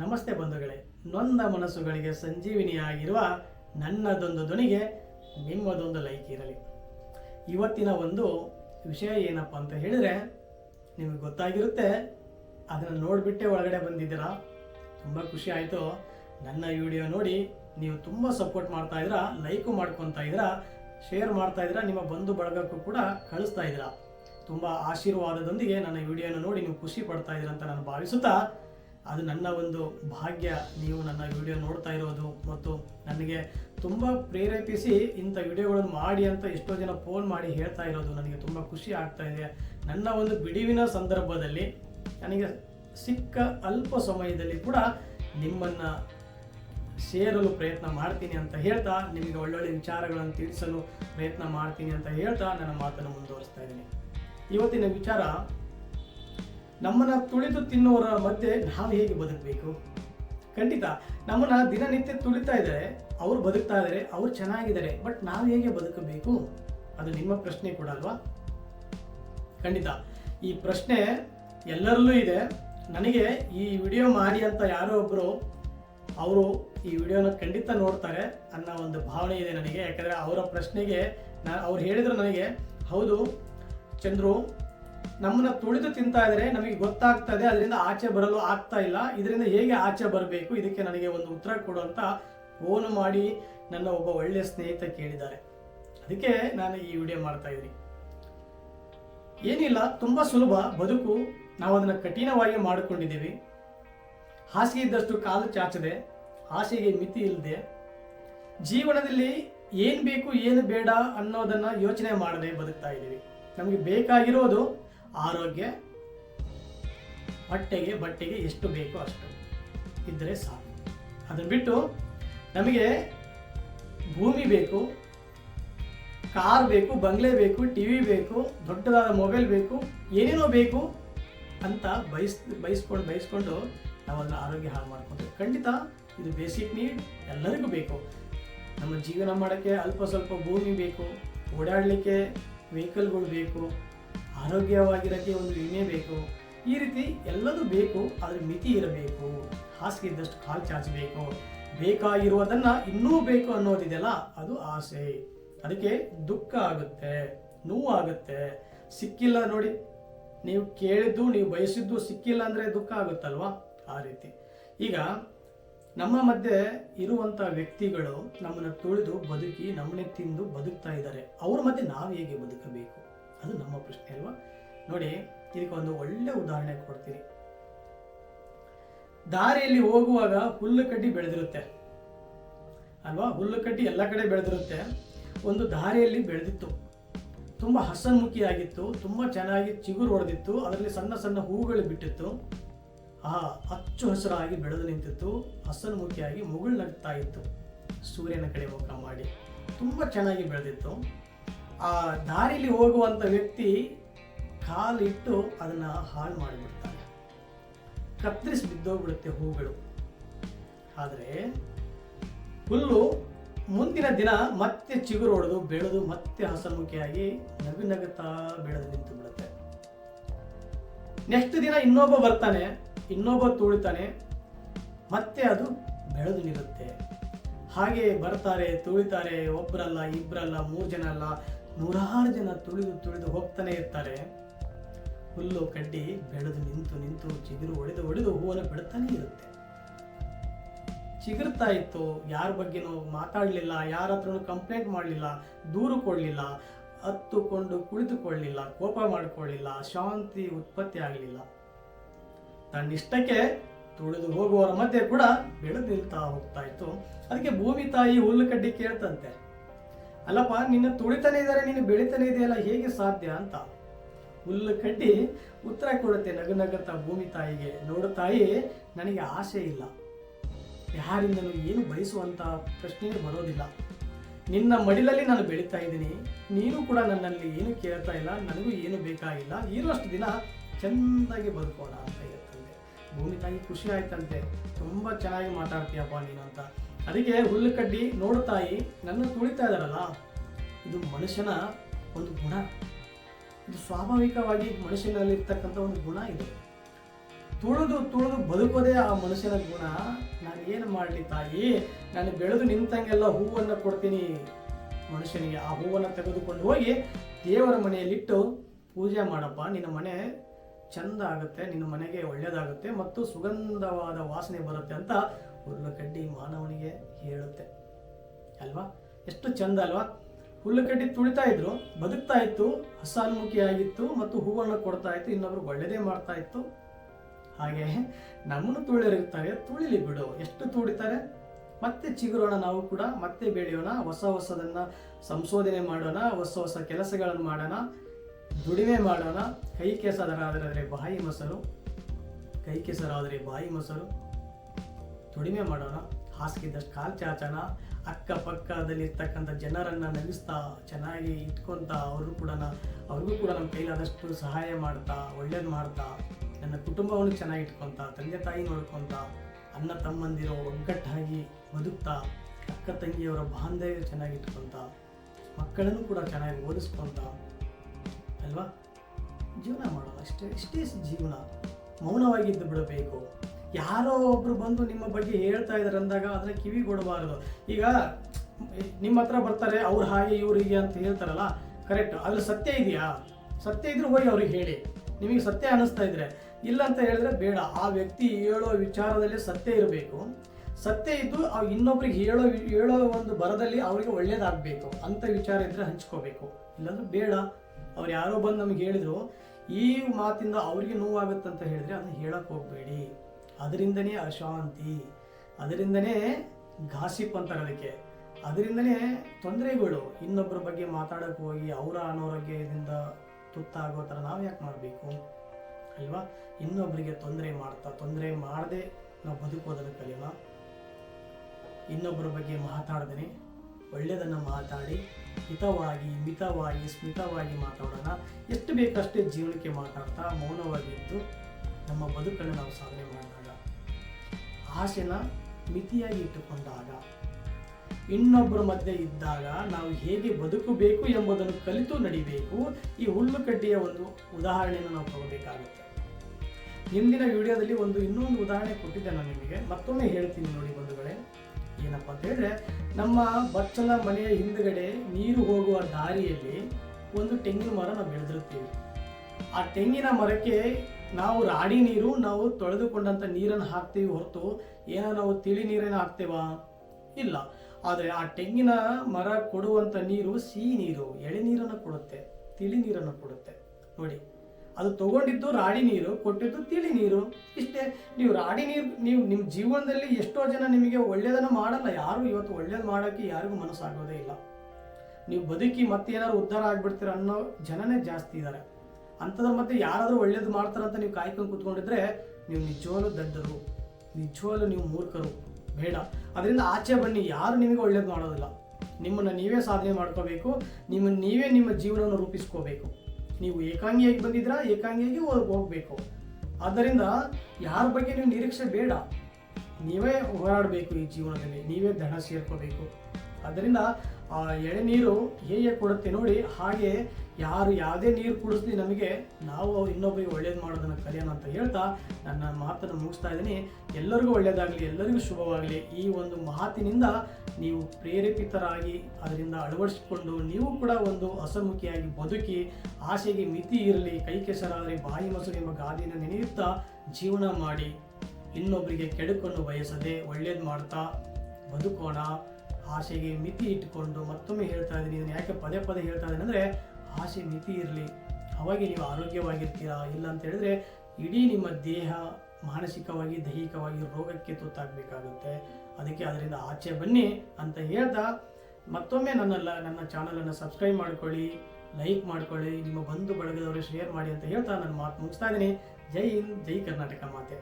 ನಮಸ್ತೆ ಬಂಧುಗಳೇ, ನೊಂದ ಮನಸ್ಸುಗಳಿಗೆ ಸಂಜೀವಿನಿಯಾಗಿರುವ ನನ್ನದೊಂದು ಧ್ವನಿಗೆ ನಿಮ್ಮದೊಂದು ಲೈಕ್ ಇರಲಿ. ಇವತ್ತಿನ ಒಂದು ವಿಷಯ ಏನಪ್ಪ ಅಂತ ಹೇಳಿದರೆ, ನಿಮಗೆ ಗೊತ್ತಾಗಿರುತ್ತೆ, ಅದನ್ನು ನೋಡಿಬಿಟ್ಟೆ ಒಳಗಡೆ ಬಂದಿದ್ದೀರಾ? ತುಂಬ ಖುಷಿ ಆಯಿತು. ನನ್ನ ವಿಡಿಯೋ ನೋಡಿ ನೀವು ತುಂಬ ಸಪೋರ್ಟ್ ಮಾಡ್ತಾ ಇದ್ದೀರಾ, ಲೈಕು ಮಾಡ್ಕೊತಾ ಇದ್ದೀರಾ, ಶೇರ್ ಮಾಡ್ತಾ ಇದ್ದೀರಾ, ನಿಮ್ಮ ಬಂಧು ಬಳಗಕ್ಕೂ ಕೂಡ ಕಳಿಸ್ತಾ ಇದ್ದೀರಾ. ತುಂಬ ಆಶೀರ್ವಾದದೊಂದಿಗೆ ನನ್ನ ವಿಡಿಯೋನ ನೋಡಿ ನೀವು ಖುಷಿ ಪಡ್ತಾ ಇದ್ದೀರಾ ಅಂತ ನಾನು ಭಾವಿಸುತ್ತಾ ಅದು ನನ್ನ ಒಂದು ಭಾಗ್ಯ. ನೀವು ನನ್ನ ವಿಡಿಯೋ ನೋಡ್ತಾ ಇರೋದು ಮತ್ತು ನನಗೆ ತುಂಬ ಪ್ರೇರೇಪಿಸಿ ಇಂಥ ವಿಡಿಯೋಗಳನ್ನು ಮಾಡಿ ಅಂತ ಎಷ್ಟೋ ಜನ ಫೋನ್ ಮಾಡಿ ಹೇಳ್ತಾ ಇರೋದು ನನಗೆ ತುಂಬ ಖುಷಿ ಆಗ್ತಾ ಇದೆ. ನನ್ನ ಒಂದು ಬಿಡುವಿನ ಸಂದರ್ಭದಲ್ಲಿ ನನಗೆ ಸಿಕ್ಕ ಅಲ್ಪ ಸಮಯದಲ್ಲಿ ಕೂಡ ನಿಮ್ಮನ್ನು ಸೇರಲು ಪ್ರಯತ್ನ ಮಾಡ್ತೀನಿ ಅಂತ ಹೇಳ್ತಾ, ನಿಮಗೆ ಒಳ್ಳೊಳ್ಳೆ ವಿಚಾರಗಳನ್ನು ತಿಳಿಸಲು ಪ್ರಯತ್ನ ಮಾಡ್ತೀನಿ ಅಂತ ಹೇಳ್ತಾ ನನ್ನ ಮಾತನ್ನು ಮುಂದುವರಿಸ್ತಾ ಇದ್ದೀನಿ. ಇವತ್ತಿನ ವಿಚಾರ ನಮ್ಮನ್ನ ತುಳಿದು ತಿನ್ನುವರ ಮಧ್ಯೆ ನಾವು ಹೇಗೆ ಬದುಕಬೇಕು? ಖಂಡಿತ, ನಮ್ಮನ್ನ ದಿನನಿತ್ಯ ತುಳಿತಾ ಇದ್ದಾರೆ, ಅವ್ರು ಬದುಕ್ತಾ ಇದ್ದಾರೆ, ಅವ್ರು ಚೆನ್ನಾಗಿದ್ದಾರೆ ಬಟ್ ನಾವು ಹೇಗೆ ಬದುಕಬೇಕು? ಅದು ನಿಮ್ಮ ಪ್ರಶ್ನೆ ಕೂಡ ಅಲ್ವಾ? ಖಂಡಿತ, ಈ ಪ್ರಶ್ನೆ ಎಲ್ಲರಲ್ಲೂ ಇದೆ. ನನಗೆ ಈ ವಿಡಿಯೋ ಮಾಡಿ ಅಂತ ಯಾರೋ ಒಬ್ಬರು ಅವರು ಈ ವಿಡಿಯೋನ ಖಂಡಿತ ನೋಡ್ತಾರೆ ಅನ್ನೋ ಒಂದು ಭಾವನೆ ಇದೆ ನನಗೆ. ಯಾಕಂದರೆ ಅವರ ಪ್ರಶ್ನೆಗೆ ನಾ, ಅವ್ರು ಹೇಳಿದ್ರು ನನಗೆ, ಹೌದು ಚಂದ್ರು ನಮ್ಮನ್ನ ತುಳಿದು ತಿಂತಾ ಇದ್ರೆ ನಮಗೆ ಗೊತ್ತಾಗ್ತದೆ, ಅದರಿಂದ ಆಚೆ ಬರಲು ಆಗ್ತಾ ಇಲ್ಲ. ಇದರಿಂದ ಹೇಗೆ ಆಚೆ ಬರಬೇಕು? ಇದಕ್ಕೆ ನನಗೆ ಒಂದು ಉತ್ತರ ಕೊಡು ಅಂತ ಫೋನ್ ಮಾಡಿ ನನ್ನ ಒಬ್ಬ ಒಳ್ಳೆಯ ಸ್ನೇಹಿತ ಕೇಳಿದ್ದಾರೆ. ಅದಕ್ಕೆ ನಾನು ಈ ವಿಡಿಯೋ ಮಾಡ್ತಾ ಇದ್ದೀನಿ. ಏನಿಲ್ಲ, ತುಂಬ ಸುಲಭ. ಬದುಕು ನಾವು ಅದನ್ನು ಕಠಿಣವಾಗಿ ಮಾಡಿಕೊಂಡಿದ್ದೀವಿ. ಹಾಸಿಗೆ ಇದ್ದಷ್ಟು ಕಾಲು ಚಾಚದೆ ಹಾಸಿಗೆ ಮಿತಿ ಇಲ್ಲದೆ ಜೀವನದಲ್ಲಿ ಏನು ಬೇಕು, ಏನು ಬೇಡ ಅನ್ನೋದನ್ನ ಯೋಚನೆ ಮಾಡದೆ ಬದುಕ್ತಾ ಇದ್ದೀವಿ. ನಮಗೆ ಬೇಕಾಗಿರೋದು ಆರೋಗ್ಯ, ಹೊಟ್ಟೆಗೆ, ಬಟ್ಟೆಗೆ ಎಷ್ಟು ಬೇಕೋ ಅಷ್ಟು ಇದ್ದರೆ ಸಾಕು. ಅದನ್ನು ಬಿಟ್ಟು ನಮಗೆ ಭೂಮಿ ಬೇಕು, ಕಾರ್ ಬೇಕು, ಬಂಗ್ಲೆ ಬೇಕು ಟಿ ವಿ ಬೇಕು, ದೊಡ್ಡದಾದ ಮೊಬೈಲ್ ಬೇಕು, ಏನೇನೋ ಬೇಕು ಅಂತ ಬಯಸ್, ಬಯಸ್ಕೊಂಡು ಬಯಸ್ಕೊಂಡು ನಾವು ಅದನ್ನ ಆರೋಗ್ಯ ಹಾಳು ಮಾಡ್ಕೊಂಡ್ರೆ ಖಂಡಿತ ಇದು ಬೇಸಿಕ್ ನೀಡ್ ಎಲ್ಲರಿಗೂ ಬೇಕು. ನಮ್ಮ ಜೀವನ ಮಾಡೋಕ್ಕೆ ಅಲ್ಪ ಸ್ವಲ್ಪ ಭೂಮಿ ಬೇಕು, ಓಡಾಡಲಿಕ್ಕೆ ವೆಹಿಕಲ್ಗಳು ಬೇಕು ಆರೋಗ್ಯವಾಗಿರೋಕ್ಕೆ ಒಂದು ವಿಮೆ ಬೇಕು. ಈ ರೀತಿ ಎಲ್ಲದೂ ಬೇಕು, ಆದರೆ ಮಿತಿ ಇರಬೇಕು. ಹಾಸಿಗೆ ಇದ್ದಷ್ಟು ಕಾಲು ಚಾಚಬೇಕು. ಬೇಕಾಗಿರುವುದನ್ನು ಇನ್ನೂ ಬೇಕು ಅನ್ನೋದಿದೆಯಲ್ಲ, ಅದು ಆಸೆ. ಅದಕ್ಕೆ ದುಃಖ ಆಗುತ್ತೆ ನೋವಾಗುತ್ತೆ ಸಿಕ್ಕಿಲ್ಲ ನೋಡಿ, ನೀವು ಕೇಳಿದ್ದು, ನೀವು ಬಯಸಿದ್ದು ಸಿಕ್ಕಿಲ್ಲ ಅಂದರೆ ದುಃಖ ಆಗುತ್ತಲ್ವಾ? ಆ ರೀತಿ. ಈಗ ನಮ್ಮ ಮಧ್ಯೆ ಇರುವಂಥ ವ್ಯಕ್ತಿಗಳು ನಮ್ಮನ್ನು ತುಳಿದು ಬದುಕಿ ನಮ್ಮನ್ನೇ ತಿಂದು ಬದುಕ್ತಾ ಇದ್ದಾರೆ. ಅವ್ರ ಮಧ್ಯೆ ನಾವು ಹೇಗೆ ಬದುಕಬೇಕು? ಅದು ನಮ್ಮ ಪ್ರಶ್ನೆ ಅಲ್ವಾ? ನೋಡಿ, ಇದಕ್ಕೆ ಒಂದು ಒಳ್ಳೆ ಉದಾಹರಣೆ ಕೊಡ್ತೀನಿ. ದಾರಿಯಲ್ಲಿ ಹೋಗುವಾಗ ಹುಲ್ಲು ಕಡ್ಡಿ ಬೆಳೆದಿರುತ್ತೆ. ಅಲ್ವಾ? ಹುಲ್ಲು ಕಡ್ಡಿ ಎಲ್ಲ ಕಡೆ ಬೆಳೆದಿರುತ್ತೆ. ಒಂದು ದಾರಿಯಲ್ಲಿ ಬೆಳೆದಿತ್ತು. ತುಂಬ ಹಸನ್ಮುಖಿಯಾಗಿತ್ತು, ತುಂಬ ಚೆನ್ನಾಗಿ ಚಿಗುರು ಹೊಡೆದಿತ್ತು, ಅದರಲ್ಲಿ ಸಣ್ಣ ಸಣ್ಣ ಹೂಗಳು ಬಿಟ್ಟಿತ್ತು. ಆ ಹಚ್ಚು ಹಸಿರಾಗಿ ಬೆಳೆದು ನಿಂತಿತ್ತು, ಹಸನ್ಮುಖಿಯಾಗಿ ಮುಗುಳು ನಗ್ತಾ ಇತ್ತು. ಸೂರ್ಯನ ಕಡೆ ಮುಖ ಮಾಡಿ. ತುಂಬ ಚೆನ್ನಾಗಿ ಬೆಳೆದಿತ್ತು. ಆ ದಾರಿಲಿ ಹೋಗುವಂಥ ವ್ಯಕ್ತಿ ಕಾಲಿಟ್ಟು ಅದನ್ನು ಹಾಳು ಮಾಡಿಬಿಡ್ತಾನೆ. ಕತ್ತರಿಸಿ ಬಿದ್ದೋಗ್ಬಿಡುತ್ತೆ ಹೂಗಳು. ಆದರೆ ಹುಲ್ಲು ಮುಂದಿನ ದಿನ ಮತ್ತೆ ಚಿಗುರು ಹೊಡೆದು ಬೆಳೆದು ಮತ್ತೆ ಹಸಮುಖಿಯಾಗಿ ನಗು ನಗುತ್ತಾ ಬೆಳೆದು ನಿಂತು ಬಿಡುತ್ತೆ. ನೆಕ್ಸ್ಟ್ ದಿನ ಇನ್ನೊಬ್ಬ ಬರ್ತಾನೆ, ಇನ್ನೊಬ್ಬ ತುಳಿತಾನೆ, ಮತ್ತೆ ಅದು ಬೆಳೆದು ನಿಲ್ಲುತ್ತೆ. ಹಾಗೆ ಬರ್ತಾರೆ, ತುಳಿತಾರೆ ಒಬ್ಬರಲ್ಲ ಇಬ್ಬರಲ್ಲ ಮೂರು ಜನ ಅಲ್ಲ ನೂರಾರು ಜನ ತುಳಿದು ತುಳಿದು ಹೋಗ್ತಾನೆ ಇರ್ತಾರೆ. ಹುಲ್ಲು ಕಡ್ಡಿ ಬೆಳೆದು ನಿಂತು ನಿಂತು ಚಿಗುರು ಒಡೆದು ಒಡೆದು ಹೂವನ್ನು ಬಿಡ್ತಾನೆ ಇರುತ್ತೆ. ಚಿಗುರ್ತಾ ಇತ್ತು, ಯಾರ ಬಗ್ಗೆನೂ ಮಾತಾಡಲಿಲ್ಲ, ಯಾರ ಹತ್ರನೂ ಕಂಪ್ಲೇಂಟ್ ಮಾಡಲಿಲ್ಲ, ದೂರು ಕೊಡಲಿಲ್ಲ ಹತ್ತುಕೊಂಡು ಕುಳಿತುಕೊಳ್ಳಲಿಲ್ಲ, ಕೋಪ ಮಾಡಿಕೊಳ್ಳಿಲ್ಲ, ಶಾಂತಿ ಉತ್ಪತ್ತಿ ಆಗಲಿಲ್ಲ. ತನ್ನಿಷ್ಟಕ್ಕೆ ತುಳಿದು ಹೋಗುವವರ ಮಧ್ಯೆ ಕೂಡ ಬೆಳೆದು ನಿಲ್ತಾ ಹೋಗ್ತಾ ಇತ್ತು. ಅದಕ್ಕೆ ಭೂಮಿ ತಾಯಿ ಹುಲ್ಲು ಕಡ್ಡಿ ಕೇಳ್ತಂತೆ. ಅಲ್ಲಪ್ಪ, ನಿನ್ನ ತುಳಿತಾನೆ ಇದ್ದಾರೆ ನೀನು ಬೆಳಿತಾನೆ ಇದೆಯಲ್ಲ, ಹೇಗೆ ಸಾಧ್ಯ ಅಂತ. ಹುಲ್ಲು ಕಟ್ಟಿ ಉತ್ತರ ಕೊಡುತ್ತೆ ನಗು ನಗುತ್ತಾ ಭೂಮಿ ತಾಯಿಗೆ. ನೋಡು ತಾಯಿ, ನನಗೆ ಆಸೆ ಇಲ್ಲ. ಯಾರಿಂದಲೂ ಏನು ಬಯಸುವಂತ ಪ್ರಶ್ನೆಯೇ ಬರೋದಿಲ್ಲ. ನಿನ್ನ ಮಡಿಲಲ್ಲಿ ನಾನು ಬೆಳೀತಾ ಇದ್ದೀನಿ. ನೀನು ಕೂಡ ನನ್ನಲ್ಲಿ ಏನು ಕೇಳ್ತಾ ಇಲ್ಲ, ನನಗೂ ಏನು ಬೇಕಾಗಿಲ್ಲ. ಇರುವಷ್ಟು ದಿನ ಚೆಂದಾಗಿ ಬದುಕೋಣ ಅಂತ ಹೇಳ್ತಂತೆ. ಭೂಮಿ ತಾಯಿ ಖುಷಿ ಆಯ್ತಂತೆ. ತುಂಬ ಚೆನ್ನಾಗಿ ಮಾತಾಡ್ತೀಯಪ್ಪ ನೀನು ಅಂತ. ಅದಕ್ಕೆ ಹುಲ್ಲು ಕಡ್ಡಿ ನೋಡು ತಾಯಿ, ನನ್ನ ತುಳಿತಾ ಇದ್ದಾರಲ್ಲ, ಇದು ಮನುಷ್ಯನ ಒಂದು ಗುಣ. ಇದು ಸ್ವಾಭಾವಿಕವಾಗಿ ಮನುಷ್ಯನಲ್ಲಿರ್ತಕ್ಕಂಥ ಒಂದು ಗುಣ ಇದೆ. ತುಳಿದು ತುಳಿದು ಬದುಕೋದೇ ಆ ಮನುಷ್ಯನ ಗುಣ. ನಾನು ಏನು ಮಾಡಲಿ ತಾಯಿ? ನಾನು ಬೆಳೆದು ನಿಂತಂಗೆಲ್ಲ ಹೂವನ್ನು ಕೊಡ್ತೀನಿ. ಮನುಷ್ಯನಿಗೆ ಆ ಹೂವನ್ನು ತೆಗೆದುಕೊಂಡು ಹೋಗಿ ದೇವರ ಮನೆಯಲ್ಲಿಟ್ಟು ಪೂಜೆ ಮಾಡಪ್ಪ. ನಿನ್ನ ಮನೆ ಚಂದ ಆಗುತ್ತೆ, ನಿನ್ನ ಮನೆಗೆ ಒಳ್ಳೆಯದಾಗುತ್ತೆ ಮತ್ತು ಸುಗಂಧವಾದ ವಾಸನೆ ಬರುತ್ತೆ ಅಂತ ಹುಲ್ಲುಕಡ್ಡಿ ಮಾನವನಿಗೆ ಹೇಳುತ್ತೆ. ಅಲ್ವಾ? ಎಷ್ಟು ಚಂದ ಅಲ್ವಾ? ಹುಲ್ಲುಕಡ್ಡಿ ತುಳಿತಾ ಇದ್ರು, ಬದುಕ್ತಾ ಇತ್ತು, ಹಸಾನ್ಮುಖಿಯಾಗಿತ್ತು ಮತ್ತು ಹೂವನ್ನು ಕೊಡ್ತಾ ಇತ್ತು, ಇನ್ನೊಬ್ರು ಒಳ್ಳೆಯದೇ ಮಾಡ್ತಾ ಇತ್ತು. ಹಾಗೆ ನಮ್ಮನ್ನು ತುಳಿರಿರ್ತಾರೆ ತುಳಿಲಿ ಬಿಡು, ಎಷ್ಟು ತುಳಿತಾರೆ? ಮತ್ತೆ ಚಿಗುರೋಣ ನಾವು ಕೂಡ, ಮತ್ತೆ ಬೆಳೆಯೋಣ, ಹೊಸ ಹೊಸದನ್ನ ಸಂಶೋಧನೆ ಮಾಡೋಣ, ಹೊಸ ಹೊಸ ಕೆಲಸಗಳನ್ನು ಮಾಡೋಣ, ದುಡಿಮೆ ಮಾಡೋಣ. ಕೈ ಕೆಸರಾದರೆ ಬಾಯಿ ಮೊಸರು, ಕೈ ಕೆಸರಾದರೆ ಬಾಯಿ ಮೊಸರು. ದುಡಿಮೆ ಮಾಡೋಣ. ಹಾಸಿಗೆದಷ್ಟು ಕಾಲು ಚಾಚೋಣ. ಅಕ್ಕಪಕ್ಕದಲ್ಲಿರ್ತಕ್ಕಂಥ ಜನರನ್ನು ನಗಿಸ್ತಾ ಚೆನ್ನಾಗಿ ಇಟ್ಕೊತ ಅವರು ಕೂಡ ಅವ್ರಿಗೂ ಕೂಡ ನಮ್ಮ ಕೈಲಾದಷ್ಟು ಸಹಾಯ ಮಾಡ್ತಾ, ಒಳ್ಳೇದು ಮಾಡ್ತಾ, ನನ್ನ ಕುಟುಂಬವನ್ನು ಚೆನ್ನಾಗಿ ಇಟ್ಕೊತಾ ತಂದೆ ತಾಯಿ ನೋಡ್ಕೊತಾ ಅಣ್ಣ ತಮ್ಮಂದಿರೋ ಒಗ್ಗಟ್ಟಾಗಿ ಬದುಕ್ತಾ, ಅಕ್ಕ ತಂಗಿಯವರ ಬಾಂಧವ್ಯ ಚೆನ್ನಾಗಿ ಇಟ್ಕೊತ ಮಕ್ಕಳನ್ನು ಕೂಡ ಚೆನ್ನಾಗಿ ಓದಿಸ್ಕೊತ ಅಲ್ವಾ? ಜೀವನ ಮಾಡೋಣ. ಅಷ್ಟೇ, ಇಷ್ಟೇ ಜೀವನ. ಮೌನವಾಗಿದ್ದು ಬಿಡಬೇಕು. ಯಾರೋ ಒಬ್ರು ಬಂದು ನಿಮ್ಮ ಬಗ್ಗೆ ಹೇಳ್ತಾ ಇದಾರೆ ಅಂದಾಗ ಅದನ್ನ ಕಿವಿ ಕೊಡಬಾರದು. ಈಗ ನಿಮ್ಮ ಹತ್ರ ಬರ್ತಾರೆ, ಅವ್ರು ಹಾಗೆ, ಇವ್ರು ಹೀಗೆ ಅಂತ ಹೇಳ್ತಾರಲ್ಲ ಕರೆಕ್ಟ್ ಅಲ್ಲಿ ಸತ್ಯ ಇದೆಯಾ? ಸತ್ಯ ಇದ್ರೆ ಹೋಗಿ ಅವ್ರಿಗೆ ಹೇಳಿ. ನಿಮಗೆ ಸತ್ಯ ಅನ್ನಿಸ್ತಾ ಇದ್ರೆ. ಇಲ್ಲ ಅಂತ ಹೇಳಿದ್ರೆ ಬೇಡ. ಆ ವ್ಯಕ್ತಿ ಹೇಳೋ ವಿಚಾರದಲ್ಲಿ ಸತ್ಯ ಇರಬೇಕು. ಸತ್ಯ ಇದ್ದು ಆ ಇನ್ನೊಬ್ರಿಗೆ ಹೇಳೋ ಹೇಳೋ ಒಂದು ಬರದಲ್ಲಿ ಅವರಿಗೆ ಒಳ್ಳೇದಾಗಬೇಕು. ಅಂತ ವಿಚಾರ ಇದ್ರೆ ಹಂಚ್ಕೋಬೇಕು. ಇಲ್ಲಾಂದ್ರೆ ಬೇಡ. ಅವ್ರು ಯಾರೋ ಬಂದು ನಮ್ಗೆ ಹೇಳಿದ್ರು, ಈ ಮಾತಿಂದ ಅವ್ರಿಗೆ ನೋವಾಗುತ್ತಂತ ಹೇಳಿದ್ರೆ ಅದನ್ನ ಹೇಳಕ್ ಹೋಗ್ಬೇಡಿ. ಅದರಿಂದನೇ ಅಶಾಂತಿ, ಅದರಿಂದನೇ ಗಾಸಿಪ್ ಅಂತಾರೆ ಅದಕ್ಕೆ ಅದರಿಂದನೇ ತೊಂದರೆಗಳು. ಇನ್ನೊಬ್ಬರ ಬಗ್ಗೆ ಮಾತಾಡಕ್ಕೆ ಹೋಗಿ ಅವರ ಅನಾರೋಗ್ಯದಿಂದ ತುತ್ತಾಗೋ ಥರ ನಾವು ಯಾಕೆ ಮಾಡಬೇಕು? ಅಲ್ವಾ? ಇನ್ನೊಬ್ಬರಿಗೆ ತೊಂದರೆ ಮಾಡ್ತಾ, ತೊಂದರೆ ಮಾಡದೆ ನಾವು ಬದುಕೋದನ್ನು ಕಲಿಯೋಣ ಇನ್ನೊಬ್ಬರ ಬಗ್ಗೆ ಮಾತಾಡ್ದೇನೆ ಒಳ್ಳೆಯದನ್ನು ಮಾತಾಡಿ, ಹಿತವಾಗಿ, ಮಿತವಾಗಿ, ಸ್ಮಿತವಾಗಿ ಮಾತಾಡೋಣ. ಎಷ್ಟು ಬೇಕಷ್ಟೇ ಜೀವನಕ್ಕೆ ಮಾತಾಡ್ತಾ ಮೌನವಾಗಿದ್ದು ನಮ್ಮ ಬದುಕನ್ನು ನಾವು ಸಾಧನೆ ಮಾಡಿದಾಗ ಆಸೆನ ಮಿತಿಯಾಗಿ ಇಟ್ಟುಕೊಂಡಾಗ, ಇನ್ನೊಬ್ಬರ ಮಧ್ಯೆ ಇದ್ದಾಗ ನಾವು ಹೇಗೆ ಬದುಕಬೇಕು ಎಂಬುದನ್ನು ಕಲಿತು ನಡಿಬೇಕು. ಈ ಹುಲ್ಲು ಕಡ್ಡಿಯ ಒಂದು ಉದಾಹರಣೆಯನ್ನು ನಾವು ತಗೋಬೇಕಾಗುತ್ತೆ. ಹಿಂದಿನ ವಿಡಿಯೋದಲ್ಲಿ ಒಂದು ಇನ್ನೊಂದು ಉದಾಹರಣೆ ಕೊಟ್ಟಿದ್ದೆ ನಾನು ನಿಮಗೆ. ಮತ್ತೊಮ್ಮೆ ಹೇಳ್ತೀನಿ ನೋಡಿ ಬಂಧುಗಳೇ. ಏನಪ್ಪ ಅಂತ ಹೇಳಿದ್ರೆ, ನಮ್ಮ ಬಚ್ಚಲ ಮನೆಯ ಹಿಂದುಗಡೆ ನೀರು ಹೋಗುವ ದಾರಿಯಲ್ಲಿ ಒಂದು ತೆಂಗಿನ ಮರ ನಾವು ಬೆಳೆದಿರ್ತೀವಿ ಆ ತೆಂಗಿನ ಮರಕ್ಕೆ ನಾವು ರಾಡಿ ನೀರು, ನಾವು ತೊಳೆದುಕೊಂಡಂಥ ನೀರನ್ನು ಹಾಕ್ತೀವಿ ಹೊರತು ಏನೋ ನಾವು ತಿಳಿ ನೀರನ್ನು ಹಾಕ್ತೇವಾ? ಇಲ್ಲ. ಆದರೆ ಆ ತೆಂಗಿನ ಮರ ಕೊಡುವಂತ ನೀರು ಸಿಹಿ ನೀರು, ಎಳೆ ನೀರನ್ನು ಕೊಡುತ್ತೆ, ತಿಳಿ ನೀರನ್ನು ಕೊಡುತ್ತೆ. ನೋಡಿ, ಅದು ತಗೊಂಡಿದ್ದು ರಾಡಿ ನೀರು, ಕೊಟ್ಟಿದ್ದು ತಿಳಿ ನೀರು. ಇಷ್ಟೇ, ನೀವು ರಾಡಿ ನೀರು, ನೀವು ನಿಮ್ಮ ಜೀವನದಲ್ಲಿ ಎಷ್ಟೋ ಜನ ನಿಮಗೆ ಒಳ್ಳೆಯದನ್ನು ಮಾಡಲ್ಲ. ಯಾರು ಇವತ್ತು ಒಳ್ಳೇದು ಮಾಡೋಕ್ಕೆ ಯಾರಿಗೂ ಮನಸ್ಸಾಗೋದೇ ಇಲ್ಲ. ನೀವು ಬದುಕಿ ಮತ್ತೇನಾದ್ರು ಉದ್ಧಾರ ಆಗ್ಬಿಡ್ತೀರ ಅನ್ನೋ ಜನನೇ ಜಾಸ್ತಿ ಇದ್ದಾರೆ. ಅಂಥದ್ರ ಮಧ್ಯೆ ಯಾರಾದರೂ ಒಳ್ಳೇದು ಮಾಡ್ತಾರಂತ ನೀವು ಕಾಯ್ಕೊಂಡು ಕೂತ್ಕೊಂಡಿದ್ರೆ ನೀವು ನಿಜವಾಗ್ಲೂ ದಡ್ಡರು. ನಿಜವಾಗ್ಲೂ ನೀವು ಮೂರ್ಖರು. ಬೇಡ. ಅದರಿಂದ ಆಚೆ ಬನ್ನಿ. ಯಾರು ನಿಮಗೆ ಒಳ್ಳೇದು ಮಾಡೋದಿಲ್ಲ. ನಿಮ್ಮನ್ನು ನೀವೇ ಸಾಧನೆ ಮಾಡ್ಕೋಬೇಕು. ನಿಮ್ಮನ್ನು ನೀವೇ ನಿಮ್ಮ ಜೀವನವನ್ನು ರೂಪಿಸ್ಕೋಬೇಕು. ನೀವು ಏಕಾಂಗಿಯಾಗಿ ಬಂದಿದ್ದೀರಾ? ಏಕಾಂಗಿಯಾಗಿ ಹೋಗಬೇಕು. ಆದ್ದರಿಂದ ಯಾರ ಬಗ್ಗೆ ನೀವು ನಿರೀಕ್ಷೆ ಬೇಡ. ನೀವೇ ಹೋರಾಡಬೇಕು ಈ ಜೀವನದಲ್ಲಿ. ನೀವೇ ದಣ ಸೇರ್ಕೋಬೇಕು. ಅದರಿಂದ ಆ ಎಳೆನೀರು ಹೇಗೆ ಕೊಡುತ್ತೆ ನೋಡಿ, ಹಾಗೆ ಯಾರು ಯಾವುದೇ ನೀರು ಕುಡಿಸ್ಲಿ ನಮಗೆ, ನಾವು ಇನ್ನೊಬ್ಬರಿಗೆ ಒಳ್ಳೇದು ಮಾಡೋದನ್ನು ಕಲಿಯೋಣ ಅಂತ ಹೇಳ್ತಾ ನನ್ನ ಮಾತನ್ನು ಮುಗಿಸ್ತಾ ಇದ್ದೀನಿ. ಎಲ್ಲರಿಗೂ ಒಳ್ಳೆಯದಾಗಲಿ ಎಲ್ಲರಿಗೂ ಶುಭವಾಗಲಿ. ಈ ಒಂದು ಮಾತಿನಿಂದ ನೀವು ಪ್ರೇರೇಪಿತರಾಗಿ ಅದರಿಂದ ಅಳವಡಿಸಿಕೊಂಡು, ನೀವು ಕೂಡ ಒಂದು ಹಸಮುಖಿಯಾಗಿ ಬದುಕಿ, ಆಸೆಗೆ ಮಿತಿ ಇರಲಿ, ಕೈ ಕೆಸರಾದರೆ ಬಾಯಿ ಮೊಸರು ಎಂಬ ಗಾದಿನ ನೆನೆಯುತ್ತಾ ಜೀವನ ಮಾಡಿ. ಇನ್ನೊಬ್ಬರಿಗೆ ಕೆಡುಕನ್ನು ಬಯಸದೆ ಒಳ್ಳೇದು ಮಾಡ್ತಾ ಬದುಕೋಣ. ಆಸೆಗೆ ಮಿತಿ ಇಟ್ಟುಕೊಂಡು ಮತ್ತೊಮ್ಮೆ ಹೇಳ್ತಾ ಇದ್ದೀನಿ. ಇದನ್ನು ಯಾಕೆ ಪದೇ ಪದೇ ಹೇಳ್ತಾ ಇದ್ದೀನಿ ಅಂದರೆ ಆಸೆ ಮಿತಿ ಇರಲಿ. ಅವಾಗ ನೀವು ಆರೋಗ್ಯವಾಗಿರ್ತೀರಾ ಇಲ್ಲ ಅಂತ ಹೇಳಿದ್ರೆ ಇಡೀ ನಿಮ್ಮ ದೇಹ ಮಾನಸಿಕವಾಗಿ, ದೈಹಿಕವಾಗಿ ರೋಗಕ್ಕೆ ತುತ್ತಾಗಬೇಕಾಗುತ್ತೆ. ಅದಕ್ಕೆ ಅದರಿಂದ ಆಚೆ ಬನ್ನಿ ಅಂತ ಹೇಳ್ತಾ ಮತ್ತೊಮ್ಮೆ ನನ್ನ ನನ್ನ ಚಾನಲನ್ನು ಸಬ್ಸ್ಕ್ರೈಬ್ ಮಾಡ್ಕೊಳ್ಳಿ ಲೈಕ್ ಮಾಡ್ಕೊಳ್ಳಿ, ನಿಮ್ಮ ಬಂಧು ಬಳಗದವರು ಶೇರ್ ಮಾಡಿ ಅಂತ ಹೇಳ್ತಾ ನನ್ನ ಮಾತು ಮುಗಿಸ್ತಾ ಇದ್ದೀನಿ. ಜೈ ಹಿಂದ್, ಜೈ ಕರ್ನಾಟಕ ಮಾತೆ.